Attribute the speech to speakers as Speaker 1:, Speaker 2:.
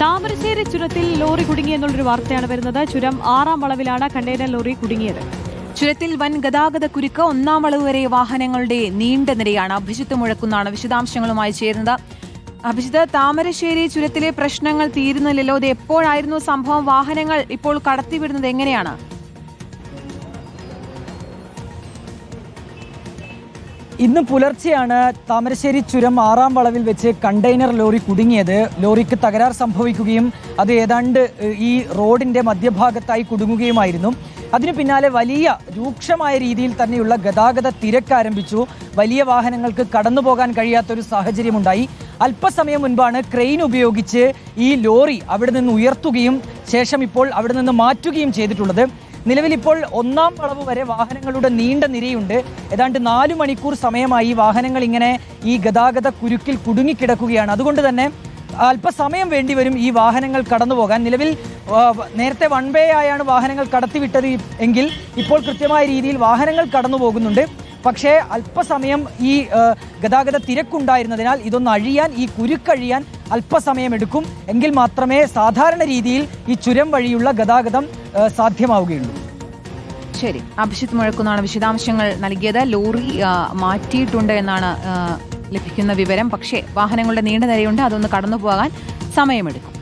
Speaker 1: താമരശ്ശേരി ചുരത്തിൽ ലോറി കുടുങ്ങിയെന്നുള്ളൊരു വാർത്തയാണ് വരുന്നത്. ചുരം ആറാം വളവിലാണ് കണ്ടെയ്നർ ലോറി കുടുങ്ങിയത്.
Speaker 2: ചുരത്തിൽ വൻ ഗതാഗത കുരുക്ക് ഒന്നാം വളവ് വരെ വാഹനങ്ങളുടെ നീണ്ട നിരയാണ് അഭിജിത്ത് മുഴക്കുന്നാണ് വിശദാംശങ്ങളുമായി ചേരുന്നത്. അഭിജിത്ത് താമരശ്ശേരി ചുരത്തിലെ പ്രശ്നങ്ങൾ തീരുന്നില്ലല്ലോ ഇത് എപ്പോഴായിരുന്നു സംഭവം? വാഹനങ്ങൾ ഇപ്പോൾ കടത്തിവിടുന്നത് എങ്ങനെയാണ്?
Speaker 3: ഇന്ന് പുലർച്ചെയാണ് താമരശ്ശേരി ചുരം ആറാം വളവിൽ വെച്ച് കണ്ടെയ്നർ ലോറി കുടുങ്ങിയത്. ലോറിക്ക് തകരാർ സംഭവിക്കുകയും അത് ഏതാണ്ട് ഈ റോഡിന്റെ മധ്യഭാഗത്തായി കുടുങ്ങുകയുമായിരുന്നു. അതിനു പിന്നാലെ വലിയ രൂക്ഷമായ രീതിയിൽ തന്നെയുള്ള ഗതാഗത തിരക്ക് ആരംഭിച്ചു. വലിയ വാഹനങ്ങൾക്ക് കടന്നു പോകാൻ കഴിയാത്തൊരു സാഹചര്യമുണ്ടായി. അല്പസമയം മുൻപാണ് ക്രെയിൻ ഉപയോഗിച്ച് ഈ ലോറി അവിടെ നിന്ന് ഉയർത്തുകയും ശേഷം ഇപ്പോൾ അവിടെ നിന്ന് മാറ്റുകയും ചെയ്തിട്ടുള്ളത്. നിലവിൽ ഇപ്പോൾ ഒന്നാം വളവ് വരെ വാഹനങ്ങളുടെ നീണ്ട നിരയുണ്ട്. ഏതാണ്ട് നാലു മണിക്കൂർ സമയമായി വാഹനങ്ങൾ ഇങ്ങനെ ഈ ഗതാഗത കുരുക്കിൽ കുടുങ്ങിക്കിടക്കുകയാണ്. അതുകൊണ്ട് തന്നെ അല്പസമയം വേണ്ടി വരും ഈ വാഹനങ്ങൾ കടന്നു പോകാൻ. നിലവിൽ നേരത്തെ വൺ വേ ആയാണ് വാഹനങ്ങൾ കടത്തിവിട്ടത് എങ്കിൽ ഇപ്പോൾ കൃത്യമായ രീതിയിൽ വാഹനങ്ങൾ കടന്നു പോകുന്നുണ്ട്. പക്ഷേ അല്പസമയം ഈ ഗതാഗത തിരക്കുണ്ടായിരുന്നതിനാൽ ഇതൊന്ന് അഴിയാൻ ഈ കുരുക്കഴിയാൻ അല്പസമയം എടുക്കും. എങ്കിൽ മാത്രമേ സാധാരണ രീതിയിൽ ഈ ചുരം വഴിയുള്ള ഗതാഗതം സാധ്യമാവുകയുള്ളൂ.
Speaker 2: ശരി. അഭിഷിത് മുഴക്കുന്നാണ് വിശദാംശങ്ങൾ നൽകിയത്. ലോറി മാറ്റിയിട്ടുണ്ട് എന്നാണ് ലഭിക്കുന്ന വിവരം. പക്ഷേ വാഹനങ്ങളുടെ നീണ്ട നിരയുണ്ട്. അതൊന്ന് കടന്നു പോകാൻ സമയമെടുക്കും.